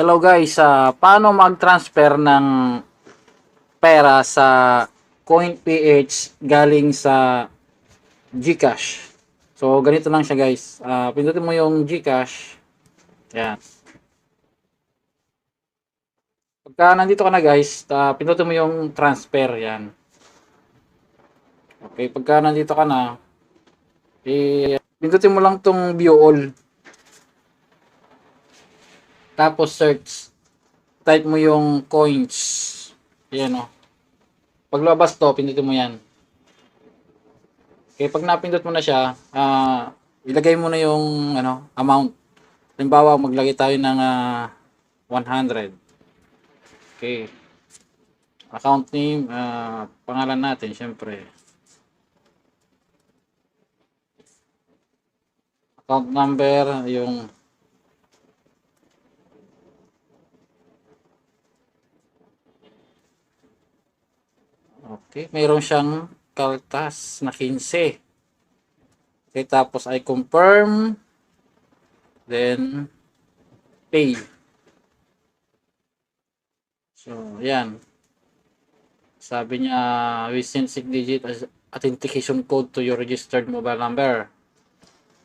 Hello guys, ah, paano mag-transfer ng pera sa CoinPH galing sa GCash? So, ganito lang siya guys. Ah, pindutin mo yung GCash. Yan. Pagka nandito ka na guys, ah, pindutin mo yung transfer. Yan. Okay, pagka nandito ka na, eh, pindutin mo lang tong view all. Tapos search. Type mo yung coins. Yan o. Paglabas to, pindutin mo yan. Okay, pag napindot mo na siya, ah, ilagay mo na yung ano, amount. Halimbawa, maglagay tayo ng ah, 100. Okay. Account name, ah, pangalan natin, syempre. Account number, yung Okay, mayroon siyang kaltas na 15. Okay, tapos I confirm. Then, pay. So, yan. Sabi niya, we send 6 digit as authentication code to your registered mobile number.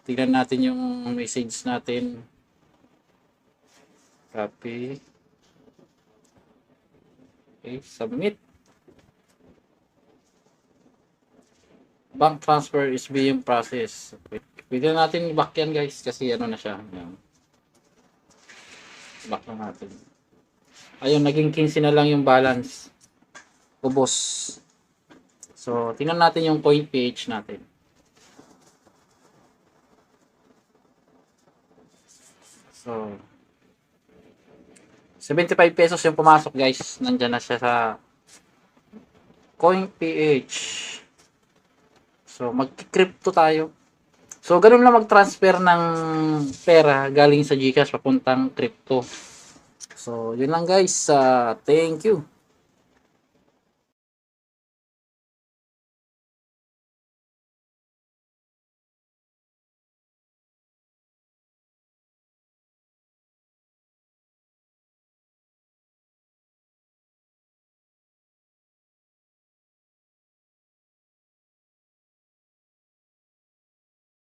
Tignan natin yung message natin. Copy. Okay, submit. Bank transfer is being processed. Pwede na natin i-back yan guys kasi ano na siya. Yan. Back na natin. Ayun, naging 15 na lang yung balance. Ubos. So, tingnan natin yung point page natin. So, 75 pesos yung pumasok guys. Nandyan na siya sa CoinPH. So, mag-crypto tayo. So, ganun lang mag-transfer ng pera galing sa GCash papuntang crypto. So, yun lang guys. Uh, thank you.